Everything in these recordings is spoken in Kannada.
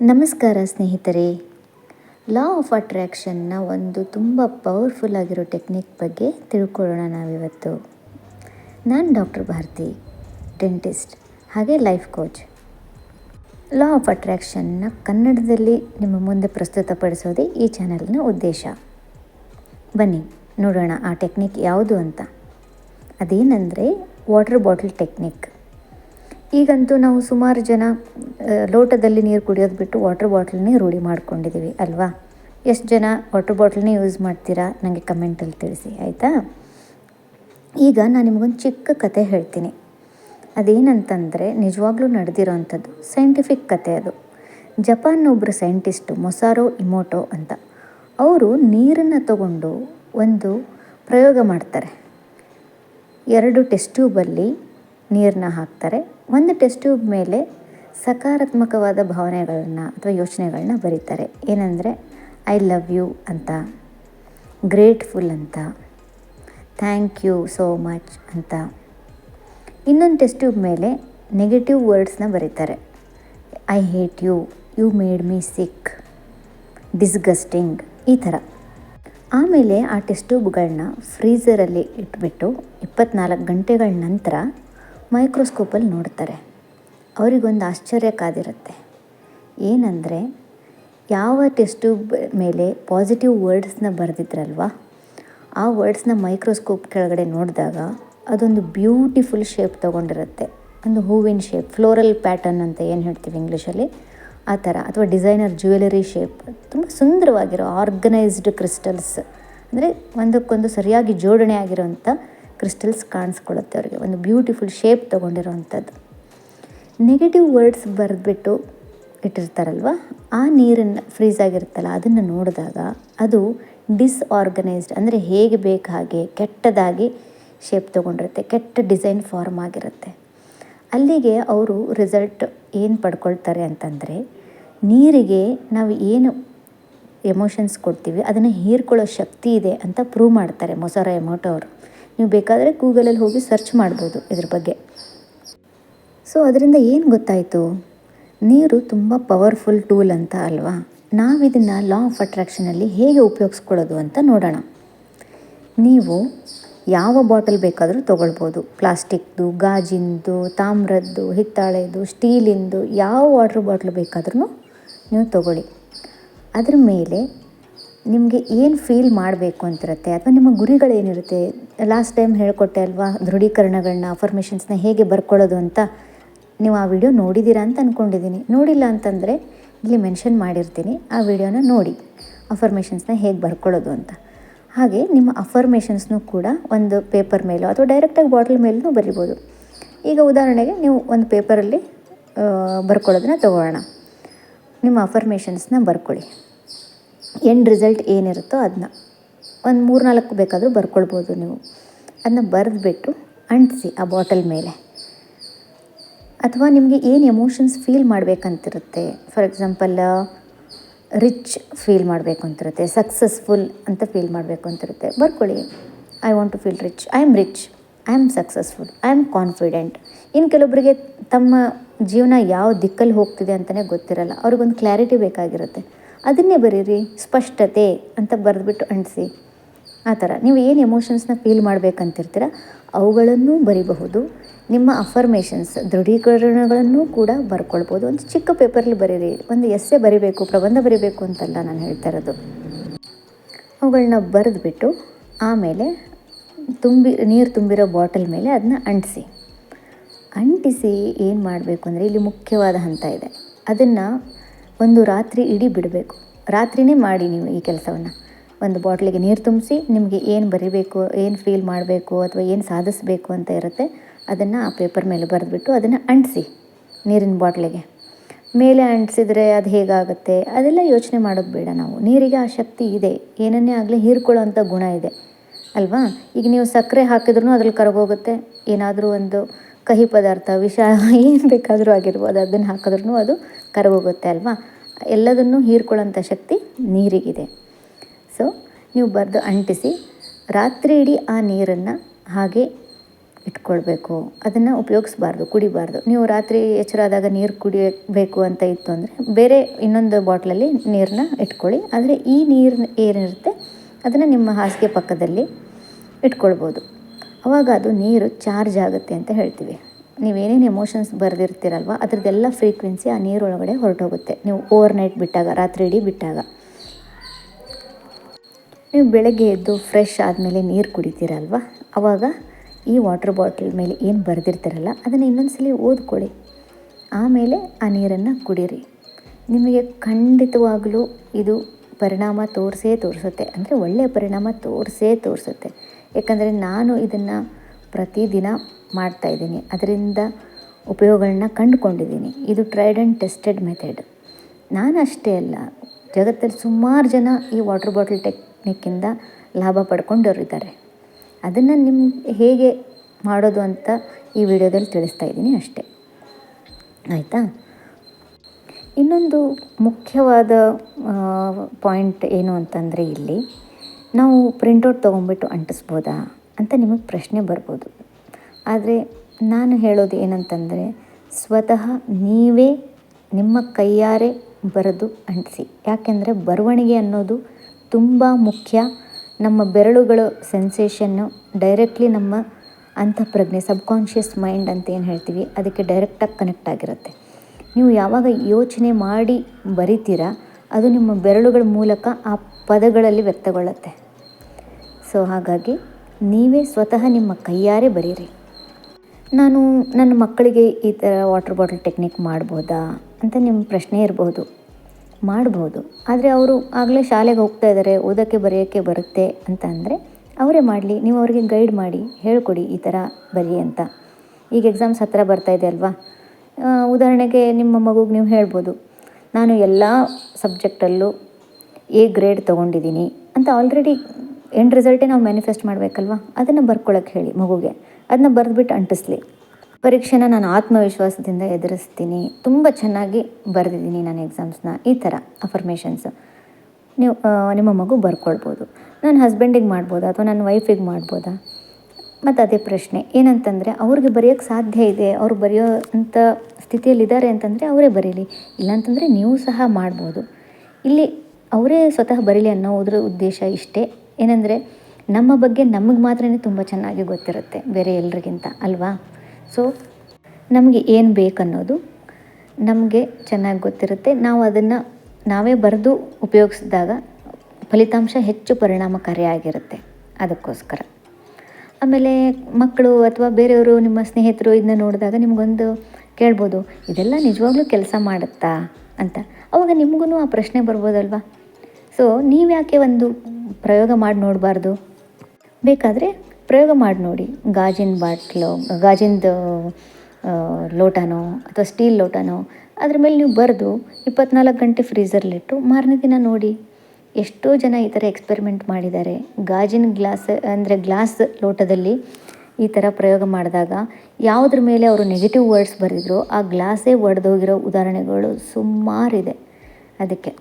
ನಮಸ್ಕಾರ ಸ್ನೇಹಿತರೆ. ಲಾ ಆಫ್ ಅಟ್ರ್ಯಾಕ್ಷನ್ನ ಒಂದು ತುಂಬ ಪವರ್ಫುಲ್ ಆಗಿರೋ ಟೆಕ್ನಿಕ್ ಬಗ್ಗೆ ತಿಳ್ಕೊಳ್ಳೋಣ ನಾವಿವತ್ತು. ನಾನು ಡಾಕ್ಟರ್ ಭಾರತಿ ಡೆಂಟಿಸ್ಟ್ ಹಾಗೆ ಲೈಫ್ ಕೋಚ್ ಲಾ ಆಫ್ ಅಟ್ರ್ಯಾಕ್ಷನ್ನ ಕನ್ನಡದಲ್ಲಿ ನಿಮ್ಮ ಮುಂದೆ ಪ್ರಸ್ತುತಪಡಿಸೋದೇ ಈ ಚಾನಲ್ನ ಉದ್ದೇಶ. ಬನ್ನಿ, ನೋಡೋಣ ಆ ಟೆಕ್ನಿಕ್ ಯಾವುದು ಅಂತ. ಅದೇನೆಂದರೆ ವಾಟರ್ ಬಾಟಲ್ ಟೆಕ್ನಿಕ್ ಈಗಂತೂ ನಾವು ಸುಮಾರು ಜನ ಲೋಟದಲ್ಲಿ ನೀರು ಕುಡಿಯೋದು ಬಿಟ್ಟು ವಾಟರ್ ಬಾಟ್ಲನ್ನೇ ರೂಢಿ ಮಾಡ್ಕೊಂಡಿದ್ದೀವಿ ಅಲ್ವಾ? ಎಷ್ಟು ಜನ ವಾಟರ್ ಬಾಟ್ಲನ್ನೇ ಯೂಸ್ ಮಾಡ್ತೀರಾ? ನನಗೆ ಕಮೆಂಟಲ್ಲಿ ತಿಳಿಸಿ, ಆಯಿತಾ? ಈಗ ನಾನು ನಿಮಗೊಂದು ಚಿಕ್ಕ ಕತೆ ಹೇಳ್ತೀನಿ. ಅದೇನಂತಂದರೆ, ನಿಜವಾಗ್ಲೂ ನಡೆದಿರೋವಂಥದ್ದು ಸೈಂಟಿಫಿಕ್ ಕತೆ ಅದು. ಜಪಾನ್ ಒಬ್ಬರು ಸೈಂಟಿಸ್ಟು ಮೊಸಾರೋ ಇಮೋಟೋ ಅಂತ. ಅವರು ನೀರನ್ನು ತಗೊಂಡು ಒಂದು ಪ್ರಯೋಗ ಮಾಡ್ತಾರೆ. ಎರಡು ಟೆಸ್ಟ್ ಟ್ಯೂಬಲ್ಲಿ ನೀರನ್ನ ಹಾಕ್ತಾರೆ. ಒಂದು ಟೆಸ್ಟ್ ಟ್ಯೂಬ್ ಮೇಲೆ ಸಕಾರಾತ್ಮಕವಾದ ಭಾವನೆಗಳನ್ನ ಅಥವಾ ಯೋಚನೆಗಳನ್ನ ಬರೀತಾರೆ. ಏನಂದರೆ, ಐ ಲವ್ ಯು ಅಂತ, ಗ್ರೇಟ್ಫುಲ್ ಅಂತ, ಥ್ಯಾಂಕ್ ಯು ಸೋ ಮಚ್ ಅಂತ. ಇನ್ನೊಂದು ಟೆಸ್ಟ್ ಟ್ಯೂಬ್ ಮೇಲೆ ನೆಗೆಟಿವ್ ವರ್ಡ್ಸ್ನ ಬರೀತಾರೆ. I hate you you made me sick, disgusting ಈ ಥರ. ಆಮೇಲೆ ಆ ಟೆಸ್ಟ್ ಟ್ಯೂಬ್ಗಳನ್ನ ಫ್ರೀಝರಲ್ಲಿ ಇಟ್ಬಿಟ್ಟು ಇಪ್ಪತ್ನಾಲ್ಕು ಗಂಟೆಗಳ ನಂತರ ಮೈಕ್ರೋಸ್ಕೋಪಲ್ಲಿ ನೋಡ್ತಾರೆ. ಅವರಿಗೊಂದು ಆಶ್ಚರ್ಯ ಕಾದಿರುತ್ತೆ. ಏನಂದರೆ, ಯಾವ ಟೆಸ್ಟ್ ಮೇಲೆ ಪಾಸಿಟಿವ್ ವರ್ಡ್ಸ್ನ ಬರೆದಿದ್ರಲ್ವ? ಆ ವರ್ಡ್ಸ್ನ ಮೈಕ್ರೋಸ್ಕೋಪ್ ಕೆಳಗಡೆ ನೋಡಿದಾಗ ಅದೊಂದು ಬ್ಯೂಟಿಫುಲ್ ಶೇಪ್ ತೊಗೊಂಡಿರುತ್ತೆ. ಒಂದು ಹೂವಿನ ಶೇಪ್, ಫ್ಲೋರಲ್ ಪ್ಯಾಟರ್ನ್ ಅಂತ ಏನು ಹೇಳ್ತೀವಿ ಇಂಗ್ಲೀಷಲ್ಲಿ? ಆ ಥರ. ಅಥವಾ ಡಿಸೈನರ್ ಜ್ಯುವೆಲರಿ ಶೇಪ್. ತುಂಬ ಸುಂದರವಾಗಿರೋ ಆರ್ಗನೈಸ್ಡ್ ಕ್ರಿಸ್ಟಲ್ಸ್. ಅಂದರೆ ಒಂದಕ್ಕೊಂದು ಸರಿಯಾಗಿ ಜೋಡಣೆ ಆಗಿರೋಂಥ ಕ್ರಿಸ್ಟಲ್ಸ್ ಕಾಣಿಸ್ಕೊಳ್ಳುತ್ತೆ ಅವರಿಗೆ. ಒಂದು ಬ್ಯೂಟಿಫುಲ್ ಶೇಪ್ ತೊಗೊಂಡಿರೋವಂಥದ್ದು. ನೆಗೆಟಿವ್ ವರ್ಡ್ಸ್ ಬರೆದ್ಬಿಟ್ಟು ಇಟ್ಟಿರ್ತಾರಲ್ವ? ಆ ನೀರನ್ನು ಫ್ರೀಸ್ ಆಗಿರುತ್ತಲ್ಲ, ಅದನ್ನು ನೋಡಿದಾಗ ಅದು ಡಿಸ್ಆರ್ಗನೈಸ್ಡ್ ಅಂದರೆ ಹೇಗೆ ಬೇಕು ಹಾಗೆ ಕೆಟ್ಟದಾಗಿ ಶೇಪ್ ತೊಗೊಂಡಿರುತ್ತೆ, ಕೆಟ್ಟ ಡಿಸೈನ್ ಫಾರ್ಮ್ ಆಗಿರುತ್ತೆ. ಅಲ್ಲಿಗೆ ಅವರು ರಿಸಲ್ಟ್ ಏನು ಪಡ್ಕೊಳ್ತಾರೆ ಅಂತಂದರೆ, ನೀರಿಗೆ ನಾವು ಏನು ಎಮೋಷನ್ಸ್ ಕೊಡ್ತೀವಿ, ಅದನ್ನು ಹೀರ್ಕೊಳ್ಳೋ ಶಕ್ತಿ ಇದೆ ಅಂತ ಪ್ರೂವ್ ಮಾಡ್ತಾರೆ ಮೊಸರ ಎಮೋಟೋ ಅವರು. ನೀವು ಬೇಕಾದರೆ ಗೂಗಲಲ್ಲಿ ಹೋಗಿ ಸರ್ಚ್ ಮಾಡ್ಬೋದು ಇದ್ರ ಬಗ್ಗೆ. ಸೊ ಅದರಿಂದ ಏನು ಗೊತ್ತಾಯಿತು? ನೀರು ತುಂಬ ಪವರ್ಫುಲ್ ಟೂಲ್ ಅಂತ ಅಲ್ವಾ? ನಾವಿದನ್ನು ಲಾ ಆಫ್ ಅಟ್ರಾಕ್ಷನಲ್ಲಿ ಹೇಗೆ ಉಪಯೋಗಿಸ್ಕೊಳ್ಳೋದು ಅಂತ ನೋಡೋಣ. ನೀವು ಯಾವ ಬಾಟಲ್ ಬೇಕಾದರೂ ತೊಗೊಳ್ಬೋದು. ಪ್ಲಾಸ್ಟಿಕ್ದು, ಗಾಜಿಂದು, ತಾಮ್ರದ್ದು, ಹಿತ್ತಾಳೆದು ಸ್ಟೀಲಿಂದು ಯಾವ ವಾಟ್ರ್ ಬಾಟ್ಲ್ ಬೇಕಾದ್ರೂ ನೀವು ತೊಗೊಳ್ಳಿ. ಅದ್ರ ಮೇಲೆ ನಿಮಗೆ ಏನು ಫೀಲ್ ಮಾಡಬೇಕು ಅಂತಿರುತ್ತೆ? ಅಥವಾ ನಿಮ್ಮ ಗುರಿಗಳೇನಿರುತ್ತೆ? ಲಾಸ್ಟ್ ಟೈಮ್ ಹೇಳ್ಕೊಟ್ಟೆ ಅಲ್ವಾ ದೃಢೀಕರಣಗಳನ್ನ ಅಫರ್ಮೇಷನ್ಸ್ನ ಹೇಗೆ ಬರ್ಕೊಳ್ಳೋದು ಅಂತ ನೀವು ಆ ವಿಡಿಯೋ ನೋಡಿದ್ದೀರಾ ಅಂತ ಅಂದ್ಕೊಂಡಿದ್ದೀನಿ ನೋಡಿಲ್ಲ ಅಂತಂದರೆ ಇಲ್ಲಿ ಮೆನ್ಷನ್ ಮಾಡಿರ್ತೀನಿ, ಆ ವಿಡಿಯೋನ ನೋಡಿ. ಅಫರ್ಮೇಷನ್ಸ್ನ ಹೇಗೆ ಬರ್ಕೊಳ್ಳೋದು ಅಂತ. ಹಾಗೆ ನಿಮ್ಮ ಅಫರ್ಮೇಷನ್ಸ್ನೂ ಕೂಡ ಒಂದು ಪೇಪರ್ ಮೇಲೋ ಅಥವಾ ಡೈರೆಕ್ಟಾಗಿ ಬಾಟಲ್ ಮೇಲೂ ಬರಿಬೋದು. ಈಗ ಉದಾಹರಣೆಗೆ ನೀವು ಒಂದು ಪೇಪರಲ್ಲಿ ಬರ್ಕೊಳ್ಳೋದನ್ನ ತಗೊಳ್ಳೋಣ ನಿಮ್ಮ ಅಫರ್ಮೇಷನ್ಸ್ನ ಬರ್ಕೊಳ್ಳಿ. ಎಂಡ್ ರಿಸಲ್ಟ್ ಏನಿರುತ್ತೋ ಅದನ್ನ ಒಂದು ಮೂರು ನಾಲ್ಕು ಬೇಕಾದರೂ ಬರ್ಕೊಳ್ಬೋದು ನೀವು. ಅದನ್ನ ಬರೆದ್ಬಿಟ್ಟು ಅಂಟಿಸಿ ಆ ಬಾಟಲ್ ಮೇಲೆ. ಅಥವಾ ನಿಮಗೆ ಏನು ಎಮೋಷನ್ಸ್ ಫೀಲ್ ಮಾಡಬೇಕಂತಿರುತ್ತೆ? ಫಾರ್ ಎಕ್ಸಾಂಪಲ್ ರಿಚ್ ಫೀಲ್ ಮಾಡಬೇಕು ಅಂತಿರುತ್ತೆ ಸಕ್ಸಸ್ಫುಲ್ ಅಂತ ಫೀಲ್ ಮಾಡಬೇಕು ಅಂತಿರುತ್ತೆ ಬರ್ಕೊಳ್ಳಿ. I want to feel rich I am rich I am successful I am confident ಇನ್ನು ಕೆಲವೊಬ್ಬರಿಗೆ ತಮ್ಮ ಜೀವನ ಯಾವ ದಿಕ್ಕಲ್ಲಿ ಹೋಗ್ತಿದೆ ಅಂತಲೇ ಗೊತ್ತಿರಲ್ಲ. ಅವ್ರಿಗೊಂದು ಕ್ಲಾರಿಟಿ ಬೇಕಾಗಿರುತ್ತೆ. ಅದನ್ನೇ ಬರೀರಿ, ಸ್ಪಷ್ಟತೆ ಅಂತ ಬರೆದ್ಬಿಟ್ಟು ಅಂಟಿಸಿ ಆ ಥರ. ನೀವು ಏನು ಎಮೋಷನ್ಸ್ನ ಫೀಲ್ ಮಾಡಬೇಕಂತಿರ್ತೀರ, ಅವುಗಳನ್ನು ಬರಿಬಹುದು. ನಿಮ್ಮ ಅಫರ್ಮೇಷನ್ಸ್ ದೃಢೀಕರಣಗಳನ್ನು ಕೂಡ ಬರ್ಕೊಳ್ಬೋದು ಒಂದು ಚಿಕ್ಕ ಪೇಪರಲ್ಲಿ ಬರೀರಿ. ಒಂದು ಎಸ್ಸೆ ಬರಿಬೇಕು, ಪ್ರಬಂಧ ಬರಿಬೇಕು ಅಂತಲ್ಲ ನಾನು ಹೇಳ್ತಾ ಇರೋದು. ಅವುಗಳನ್ನ ಬರೆದ್ಬಿಟ್ಟು ಆಮೇಲೆ ತುಂಬಿ, ನೀರು ತುಂಬಿರೋ ಬಾಟಲ್ ಮೇಲೆ ಅದನ್ನ ಅಂಟಿಸಿ. ಅಂಟಿಸಿ ಏನು ಮಾಡಬೇಕು ಅಂದರೆ ಇಲ್ಲಿ ಮುಖ್ಯವಾದ ಹಂತ ಇದೆ. ಅದನ್ನು ಒಂದು ರಾತ್ರಿ ಇಡೀ ಬಿಡಬೇಕು. ರಾತ್ರಿನೇ ಮಾಡಿ ನೀವು ಈ ಕೆಲಸವನ್ನು. ಒಂದು ಬಾಟ್ಲಿಗೆ ನೀರು ತುಂಬಿಸಿ, ನಿಮಗೆ ಏನು ಬರಿಬೇಕು, ಏನು ಫೀಲ್ ಮಾಡಬೇಕು ಅಥವಾ ಏನು ಸಾಧಿಸಬೇಕು ಅಂತ ಇರುತ್ತೆ, ಅದನ್ನು ಆ ಪೇಪರ್ ಮೇಲೆ ಬರೆದ್ಬಿಟ್ಟು ಅದನ್ನು ಅಂಟಿಸಿ ನೀರಿನ ಬಾಟ್ಲಿಗೆ. ಮೇಲೆ ಅಂಟಿಸಿದರೆ ಅದು ಹೇಗಾಗುತ್ತೆ? ಅದೆಲ್ಲ ಯೋಚನೆ ಮಾಡೋದು ಬೇಡ ನಾವು. ನೀರಿಗೆ ಆ ಶಕ್ತಿ ಇದೆ. ಏನನ್ನೇ ಆಗಲಿ ಹೀರ್ಕೊಳ್ಳೋ ಗುಣ ಇದೆ. ಅಲ್ವಾ? ಈಗ ನೀವು ಸಕ್ಕರೆ ಹಾಕಿದ್ರೂ ಅದ್ರಲ್ಲಿ ಕರಗೋಗುತ್ತೆ. ಏನಾದರೂ ಒಂದು ಕಹಿ ಪದಾರ್ಥ, ವಿಷ, ಏನು ಬೇಕಾದರೂ ಆಗಿರ್ಬೋದು, ಅದನ್ನು ಹಾಕಿದ್ರೂ ಅದು ಕರಗೋಗುತ್ತೆ, ಅಲ್ವಾ? ಎಲ್ಲದನ್ನು ಹೀರ್ಕೊಳ್ಳೋಂಥ ಶಕ್ತಿ ನೀರಿಗಿದೆ. ಸೊ ನೀವು ಬರೆದು ಅಂಟಿಸಿ, ರಾತ್ರಿ ಇಡೀ ಆ ನೀರನ್ನು ಹಾಗೆ ಇಟ್ಕೊಳ್ಬೇಕು. ಅದನ್ನು ಉಪಯೋಗಿಸ್ಬಾರ್ದು, ಕುಡಿಬಾರ್ದು. ನೀವು ರಾತ್ರಿ ಎಚ್ಚರಾದಾಗ ನೀರು ಕುಡಿಯಬೇಕು ಅಂತ ಇತ್ತು ಅಂದರೆ, ಬೇರೆ ಇನ್ನೊಂದು ಬಾಟ್ಲಲ್ಲಿ ನೀರನ್ನ ಇಟ್ಕೊಳ್ಳಿ. ಆದರೆ ಈ ನೀರು ಏನಿರುತ್ತೆ, ಅದನ್ನು ನಿಮ್ಮ ಹಾಸಿಗೆ ಪಕ್ಕದಲ್ಲಿ ಇಟ್ಕೊಳ್ಬೋದು. ಅವಾಗ ಅದು ನೀರು ಚಾರ್ಜ್ ಆಗುತ್ತೆ ಅಂತ ಹೇಳ್ತೀವಿ. ನೀವೇನೇನು ಎಮೋಷನ್ಸ್ ಬರೆದಿರ್ತೀರಲ್ವ, ಅದ್ರದ್ದೆಲ್ಲ ಫ್ರೀಕ್ವೆನ್ಸಿ ಆ ನೀರೊಳಗಡೆ ಹೊರಟೋಗುತ್ತೆ. ನೀವು ಓವರ್ ನೈಟ್ ಬಿಟ್ಟಾಗ, ರಾತ್ರಿ ಇಡೀ ಬಿಟ್ಟಾಗ. ನೀವು ಬೆಳಗ್ಗೆ ಎದ್ದು ಫ್ರೆಶ್ ಆದಮೇಲೆ ನೀರು ಕುಡಿತೀರಲ್ವ ಆವಾಗ ಈ ವಾಟರ್ ಬಾಟಲ್ ಮೇಲೆ ಏನು ಬರೆದಿರ್ತಾರಲ್ಲ, ಅದನ್ನು ಇನ್ನೊಂದು ಓದ್ಕೊಳ್ಳಿ. ಆಮೇಲೆ ಆ ನೀರನ್ನು ಕುಡೀರಿ. ನಿಮಗೆ ಖಂಡಿತವಾಗಲೂ ಇದು ಪರಿಣಾಮ ತೋರಿಸೇ ತೋರಿಸುತ್ತೆ. ಅಂದರೆ ಒಳ್ಳೆಯ ಪರಿಣಾಮ ತೋರಿಸೇ ತೋರಿಸುತ್ತೆ. ಯಾಕಂದರೆ ನಾನು ಇದನ್ನು ಪ್ರತಿದಿನ ಮಾಡ್ತಾಯಿದ್ದೀನಿ ಅದರಿಂದ ಉಪಯೋಗಗಳನ್ನ ಕಂಡುಕೊಂಡಿದ್ದೀನಿ. ಇದು ಟ್ರೈಡ್ ಆ್ಯಂಡ್ ಟೆಸ್ಟೆಡ್ ಮೆಥಡ್ ನಾನು ಅಷ್ಟೇ ಅಲ್ಲ, ಜಗತ್ತಲ್ಲಿ ಸುಮಾರು ಜನ ಈ ವಾಟರ್ ಬಾಟಲ್ ಟೆಕ್ನಿಕ್ಕಿಂದ ಲಾಭ ಪಡ್ಕೊಂಡವರಿದ್ದಾರೆ. ಅದನ್ನು ನಿಮ್ಮ ಹೇಗೆ ಮಾಡೋದು ಅಂತ ಈ ವಿಡಿಯೋದಲ್ಲಿ ತಿಳಿಸ್ತಾ ಇದ್ದೀನಿ ಅಷ್ಟೇ. ಆಯಿತಾ? ಇನ್ನೊಂದು ಮುಖ್ಯವಾದ ಪಾಯಿಂಟ್ ಏನು ಅಂತಂದರೆ ಇಲ್ಲಿ, ನಾವು ಪ್ರಿಂಟೌಟ್ ತೊಗೊಂಬಿಟ್ಟು ಅಂಟಿಸ್ಬೋದಾ ಅಂತ ನಿಮಗೆ ಪ್ರಶ್ನೆ ಬರ್ಬೋದು. ಆದರೆ ನಾನು ಹೇಳೋದು ಏನಂತಂದರೆ, ಸ್ವತಃ ನೀವೇ ನಿಮ್ಮ ಕೈಯಾರೆ ಬರೆದು ಅಂಟಿಸಿ. ಯಾಕೆಂದರೆ ಬರವಣಿಗೆ ಅನ್ನೋದು ತುಂಬ ಮುಖ್ಯ. ನಮ್ಮ ಬೆರಳುಗಳ ಸೆನ್ಸೇಷನ್ನು ಡೈರೆಕ್ಟ್ಲಿ ನಮ್ಮ ಅಂತಃಪ್ರಜ್ಞೆ ಸಬ್ಕಾನ್ಷಿಯಸ್ ಮೈಂಡ್ ಅಂತ ಏನು ಹೇಳ್ತೀವಿ, ಅದಕ್ಕೆ ಡೈರೆಕ್ಟಾಗಿ ಕನೆಕ್ಟ್ ಆಗಿರುತ್ತೆ. ನೀವು ಯಾವಾಗ ಯೋಚನೆ ಮಾಡಿ ಬರಿತೀರಾ, ಅದು ನಿಮ್ಮ ಬೆರಳುಗಳ ಮೂಲಕ ಆ ಪದಗಳಲ್ಲಿ ವ್ಯಕ್ತಗೊಳ್ಳುತ್ತೆ. ಸೊ ಹಾಗಾಗಿ ನೀವೇ ಸ್ವತಃ ನಿಮ್ಮ ಕೈಯಾರೆ ಬರೀರಿ. ನಾನು ನನ್ನ ಮಕ್ಕಳಿಗೆ ಈ ಥರ ವಾಟರ್ ಬಾಟಲ್ ಟೆಕ್ನಿಕ್ ಮಾಡ್ಬೋದಾ ಅಂತ ನಿಮ್ಮ ಪ್ರಶ್ನೆ ಇರ್ಬೋದು. ಮಾಡ್ಬೋದು. ಆದರೆ ಅವರು ಆಗಲೇ ಶಾಲೆಗೆ ಹೋಗ್ತಾ ಇದ್ದಾರೆ ಓದೋಕ್ಕೆ ಬರೆಯೋಕ್ಕೆ ಬರುತ್ತೆ ಅಂತ ಅಂದರೆ ಅವರೇ ಮಾಡಲಿ, ನೀವು ಅವರಿಗೆ ಗೈಡ್ ಮಾಡಿ, ಹೇಳ್ಕೊಡಿ ಈ ಥರ ಬರಿ ಅಂತ. ಈಗ ಎಕ್ಸಾಮ್ಸ್ ಹತ್ತಿರ ಬರ್ತಾ ಇದೆ ಅಲ್ವಾ? ಉದಾಹರಣೆಗೆ ನಿಮ್ಮ ಮಗುಗೆ ನೀವು ಹೇಳ್ಬೋದು, ನಾನು ಎಲ್ಲ ಸಬ್ಜೆಕ್ಟಲ್ಲೂ ಎ ಗ್ರೇಡ್ ತೊಗೊಂಡಿದ್ದೀನಿ ಅಂತ ಆಲ್ರೆಡಿ ಎಂಡ್ ರಿಸಲ್ಟೇ ನಾವು ಮ್ಯಾನಿಫೆಸ್ಟ್ ಮಾಡಬೇಕಲ್ವಾ? ಅದನ್ನು ಬರ್ಕೊಳಕ್ಕೆ ಹೇಳಿ ಮಗುಗೆ. ಅದನ್ನ ಬರೆದ್ಬಿಟ್ಟು ಅಂಟಿಸ್ಲಿ. ಪರೀಕ್ಷೆನ ನಾನು ಆತ್ಮವಿಶ್ವಾಸದಿಂದ ಎದುರಿಸ್ತೀನಿ. ತುಂಬ ಚೆನ್ನಾಗಿ ಬರೆದಿದ್ದೀನಿ ನಾನು ಎಕ್ಸಾಮ್ಸ್ನ ಈ ಥರ ಅಫರ್ಮೇಷನ್ಸ್ ನೀವು ನಿಮ್ಮ ಮಗು ಬರ್ಕೊಳ್ಬೋದು. ನನ್ನ ಹಸ್ಬೆಂಡಿಗೆ ಮಾಡ್ಬೋದಾ? ಅಥವಾ ನನ್ನ ವೈಫಿಗೆ ಮಾಡ್ಬೋದಾ? ಮತ್ತು ಅದೇ ಪ್ರಶ್ನೆ, ಏನಂತಂದರೆ ಅವ್ರಿಗೆ ಬರೆಯೋಕ್ಕೆ ಸಾಧ್ಯ ಇದೆ? ಅವ್ರು ಬರೆಯೋ ಅಂಥ ಸ್ಥಿತಿಯಲ್ಲಿದ್ದಾರೆ ಅಂತಂದರೆ ಅವರೇ ಬರೀಲಿ. ಇಲ್ಲಾಂತಂದರೆ ನೀವು ಸಹ ಮಾಡ್ಬೋದು. ಇಲ್ಲಿ ಅವರೇ ಸ್ವತಃ ಬರೀಲಿ ಅನ್ನೋದ್ರ ಉದ್ದೇಶ ಇಷ್ಟೇ. ಏನಂದರೆ ನಮ್ಮ ಬಗ್ಗೆ ನಮಗೆ ಮಾತ್ರ ತುಂಬ ಚೆನ್ನಾಗಿ ಗೊತ್ತಿರುತ್ತೆ ಬೇರೆ ಎಲ್ರಿಗಿಂತ, ಅಲ್ವಾ? ಸೊ ನಮಗೆ ಏನು ಬೇಕನ್ನೋದು ನಮಗೆ ಚೆನ್ನಾಗಿ ಗೊತ್ತಿರುತ್ತೆ. ನಾವು ಅದನ್ನು ನಾವೇ ಬರೆದು ಉಪಯೋಗಿಸಿದಾಗ ಫಲಿತಾಂಶ ಹೆಚ್ಚು ಪರಿಣಾಮಕಾರಿಯಾಗಿರುತ್ತೆ ಅದಕ್ಕೋಸ್ಕರ. ಆಮೇಲೆ ಮಕ್ಕಳು ಅಥವಾ ಬೇರೆಯವರು ನಿಮ್ಮ ಸ್ನೇಹಿತರು ಇದನ್ನ ನೋಡಿದಾಗ ನಿಮಗೊಂದು ಕೇಳ್ಬೋದು, ಇದೆಲ್ಲ ನಿಜವಾಗ್ಲೂ ಕೆಲಸ ಮಾಡುತ್ತಾ? ಅಂತ. ಅವಾಗ ನಿಮಗೂ ಆ ಪ್ರಶ್ನೆ ಬರ್ಬೋದಲ್ವಾ? ಸೊ ನೀವು ಯಾಕೆ ಒಂದು ಪ್ರಯೋಗ ಮಾಡಿ ನೋಡಬಾರ್ದು? ಬೇಕಾದರೆ ಪ್ರಯೋಗ ಮಾಡಿ ನೋಡಿ. ಗಾಜಿನ ಬಾಟ್ಲು, ಗಾಜಿಂದು ಲೋಟನೋ ಅಥವಾ ಸ್ಟೀಲ್ ಲೋಟನೋ ಅದ್ರ ಮೇಲೆ ನೀವು ಬರೆದು ಇಪ್ಪತ್ನಾಲ್ಕು ಗಂಟೆ ಫ್ರೀಝರ್ಲಿಟ್ಟು ಮಾರನೇ ದಿನ ನೋಡಿ. ಎಷ್ಟೋ ಜನ ಈ ಥರ ಎಕ್ಸ್ಪೆರಿಮೆಂಟ್ ಮಾಡಿದ್ದಾರೆ. ಗಾಜಿನ ಗ್ಲಾಸ್, ಅಂದರೆ ಗ್ಲಾಸ್ ಲೋಟದಲ್ಲಿ ಈ ಥರ ಪ್ರಯೋಗ ಮಾಡಿದಾಗ ಯಾವುದ್ರ ಮೇಲೆ ಅವರು ನೆಗೆಟಿವ್ ವರ್ಡ್ಸ್ ಬರೆದಿದ್ರು ಆ ಗ್ಲಾಸೇ ಒಡೆದೋಗಿರೋ ಉದಾಹರಣೆಗಳು ಸುಮಾರಿದೆ. ಅದಕ್ಕೆ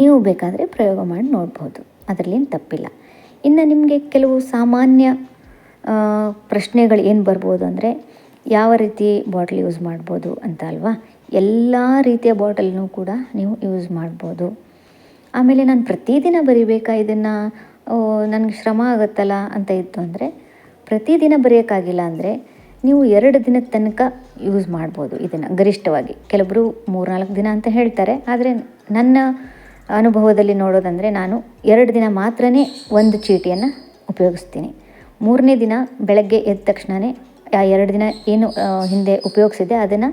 ನೀವು ಬೇಕಾದರೆ ಪ್ರಯೋಗ ಮಾಡಿ ನೋಡ್ಬೋದು. ಅದರಲ್ಲೇನು ತಪ್ಪಿಲ್ಲ. ಇನ್ನು ನಿಮಗೆ ಕೆಲವು ಸಾಮಾನ್ಯ ಪ್ರಶ್ನೆಗಳು ಏನು ಬರ್ಬೋದು ಅಂದರೆ, ಯಾವ ರೀತಿ ಬಾಟಲ್ ಯೂಸ್ ಮಾಡ್ಬೋದು ಅಂತ ಅಲ್ವಾ? ಎಲ್ಲ ರೀತಿಯ ಬಾಟಲ್ನೂ ಕೂಡ ನೀವು ಯೂಸ್ ಮಾಡ್ಬೋದು. ಆಮೇಲೆ ನಾನು ಪ್ರತಿದಿನ ಬರಿಬೇಕಾ ಇದನ್ನು? ನನಗೆ ಶ್ರಮ ಆಗುತ್ತಲ್ಲ ಅಂತ ಇತ್ತು ಅಂದರೆ, ಪ್ರತಿದಿನ ಬರೆಯೋಕ್ಕಾಗಿಲ್ಲ ಅಂದರೆ, ನೀವು ಎರಡು ದಿನದ ತನಕ ಯೂಸ್ ಮಾಡ್ಬೋದು ಇದನ್ನು ಗರಿಷ್ಠವಾಗಿ. ಕೆಲವರು ಮೂರ್ನಾಲ್ಕು ದಿನ ಅಂತ ಹೇಳ್ತಾರೆ, ಆದರೆ ನನ್ನ ಅನುಭವದಲ್ಲಿ ನೋಡೋದಂದರೆ ನಾನು ಎರಡು ದಿನ ಮಾತ್ರ ಒಂದು ಚೀಟಿಯನ್ನು ಉಪಯೋಗಿಸ್ತೀನಿ. ಮೂರನೇ ದಿನ ಬೆಳಗ್ಗೆ ಎದ್ದ ತಕ್ಷಣವೇ ಆ ಎರಡು ದಿನ ಏನು ಹಿಂದೆ ಉಪಯೋಗಿಸಿದೆ ಅದನ್ನು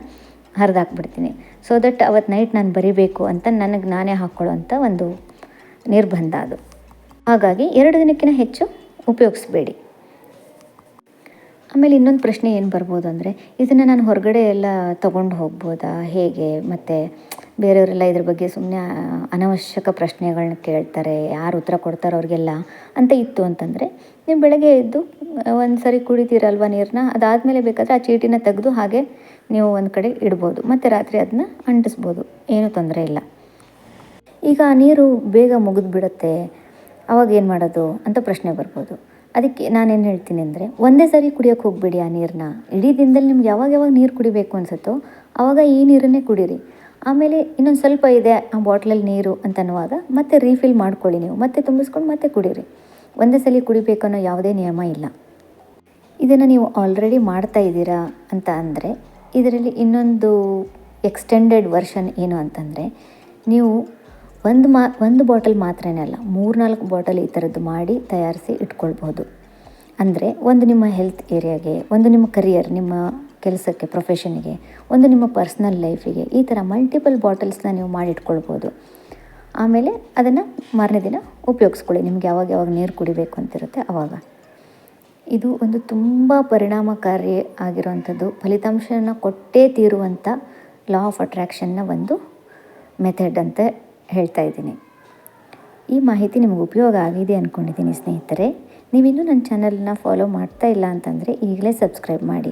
ಹರಿದಾಕ್ಬಿಡ್ತೀನಿ. ಸೊ ದಟ್ ಅವತ್ತು ನೈಟ್ ನಾನು ಬರಿಬೇಕು ಅಂತ ನನಗೆ ನಾನೇ ಹಾಕ್ಕೊಳ್ಳೋವಂಥ ಒಂದು ನಿರ್ಬಂಧ ಅದು. ಹಾಗಾಗಿ ಎರಡು ದಿನಕ್ಕಿಂತ ಹೆಚ್ಚು ಉಪಯೋಗಿಸ್ಬೇಡಿ. ಆಮೇಲೆ ಇನ್ನೊಂದು ಪ್ರಶ್ನೆ ಏನು ಬರ್ಬೋದು ಅಂದರೆ, ಇದನ್ನು ನಾನು ಹೊರಗಡೆ ಎಲ್ಲ ತೊಗೊಂಡು ಹೋಗ್ಬೋದಾ? ಹೇಗೆ? ಮತ್ತು ಬೇರೆಯವರೆಲ್ಲ ಇದ್ರ ಬಗ್ಗೆ ಸುಮ್ಮನೆ ಅನವಶ್ಯಕ ಪ್ರಶ್ನೆಗಳನ್ನ ಕೇಳ್ತಾರೆ, ಯಾರು ಉತ್ತರ ಕೊಡ್ತಾರೋ ಅವ್ರಿಗೆಲ್ಲ ಅಂತ ಇತ್ತು ಅಂತಂದರೆ, ನೀವು ಬೆಳಗ್ಗೆ ಎದ್ದು ಒಂದು ಸರಿ ಕುಡಿತೀರಲ್ವ ನೀರನ್ನ ಅದಾದಮೇಲೆ ಬೇಕಾದರೆ ಆ ಚೀಟಿನ ತೆಗೆದು ಹಾಗೆ ನೀವು ಒಂದು ಕಡೆ ಇಡ್ಬೋದು, ಮತ್ತು ರಾತ್ರಿ ಅದನ್ನ ಅಂಟಿಸ್ಬೋದು, ಏನೂ ತೊಂದರೆ ಇಲ್ಲ. ಈಗ ಆ ನೀರು ಬೇಗ ಮುಗಿದು ಬಿಡುತ್ತೆ, ಅವಾಗ ಏನು ಮಾಡೋದು ಅಂತ ಪ್ರಶ್ನೆ ಬರ್ಬೋದು. ಅದಕ್ಕೆ ನಾನೇನು ಹೇಳ್ತೀನಿ ಅಂದರೆ, ಒಂದೇ ಸರಿ ಕುಡಿಯೋಕೆ ಹೋಗಬೇಡಿ ಆ ನೀರನ್ನ ಇಡೀ ದಿನದಲ್ಲಿ ನಿಮ್ಗೆ ಯಾವಾಗ ಯಾವಾಗ ನೀರು ಕುಡಿಬೇಕು ಅನಿಸುತ್ತೋ ಆವಾಗ ಈ ನೀರನ್ನೇ ಕುಡೀರಿ. ಆಮೇಲೆ ಇನ್ನೊಂದು ಸ್ವಲ್ಪ ಇದೆ ಆ ಬಾಟ್ಲಲ್ಲಿ ನೀರು ಅಂತ ಅನ್ನುವಾಗ ಮತ್ತೆ ರೀಫಿಲ್ ಮಾಡ್ಕೊಳ್ಳಿ ನೀವು. ಮತ್ತೆ ತುಂಬಿಸ್ಕೊಂಡು ಮತ್ತೆ ಕುಡೀರಿ. ಒಂದೇ ಸಲ ಕುಡಿಬೇಕು ಅನ್ನೋ ಯಾವುದೇ ನಿಯಮ ಇಲ್ಲ. ಇದನ್ನು ನೀವು ಆಲ್ರೆಡಿ ಮಾಡ್ತಾ ಇದ್ದೀರಾ ಅಂತ ಅಂದರೆ ಇದರಲ್ಲಿ ಇನ್ನೊಂದು ಎಕ್ಸ್ಟೆಂಡೆಡ್ ವರ್ಷನ್ ಏನು ಅಂತಂದರೆ ನೀವು ಒಂದು ಮಾ, ಒಂದು ಬಾಟಲ್ ಮಾತ್ರನೇ ಅಲ್ಲ, ಮೂರ್ನಾಲ್ಕು ಬಾಟಲ್ ಈ ಥರದ್ದು ಮಾಡಿ ತಯಾರಿಸಿ ಇಟ್ಕೊಳ್ಬೋದು ಅಂದರೆ ಒಂದು ನಿಮ್ಮ ಹೆಲ್ತ್ ಏರಿಯಾಗೆ ಒಂದು ನಿಮ್ಮ ಕರಿಯರ್ ನಿಮ್ಮ ಕೆಲಸಕ್ಕೆ ಪ್ರೊಫೆಷನ್ಗೆ ಒಂದು ನಿಮ್ಮ ಪರ್ಸ್ನಲ್ ಲೈಫಿಗೆ ಈ ಥರ ಮಲ್ಟಿಪಲ್ ಬಾಟಲ್ಸ್ನ ನೀವು ಮಾಡಿಟ್ಕೊಳ್ಬೋದು. ಆಮೇಲೆ ಅದನ್ನು ಮಾರನೇ ದಿನ ಉಪಯೋಗಿಸ್ಕೊಳ್ಳಿ. ನಿಮ್ಗೆ ಯಾವಾಗ ಯಾವಾಗ ನೀರು ಕುಡಿಬೇಕು ಅಂತಿರುತ್ತೆ ಆವಾಗ ಇದು ಒಂದು ತುಂಬ ಪರಿಣಾಮಕಾರಿ ಆಗಿರುವಂಥದ್ದು. ಫಲಿತಾಂಶನ ಕೊಟ್ಟೇ ತೀರುವಂಥ ಲಾ ಆಫ್ ಅಟ್ರ್ಯಾಕ್ಷನ್ನ ಒಂದು ಮೆಥಡ್ ಅಂತ ಹೇಳ್ತಾ ಇದ್ದೀನಿ. ಈ ಮಾಹಿತಿ ನಿಮಗೆ ಉಪಯೋಗ ಆಗಿದೆ ಅಂದ್ಕೊಂಡಿದ್ದೀನಿ ಸ್ನೇಹಿತರೆ. ನೀವಿನ್ನೂ ನನ್ನ ಚಾನಲನ್ನ ಫಾಲೋ ಮಾಡ್ತಾ ಇಲ್ಲ ಅಂತಂದರೆ ಈಗಲೇ ಸಬ್ಸ್ಕ್ರೈಬ್ ಮಾಡಿ.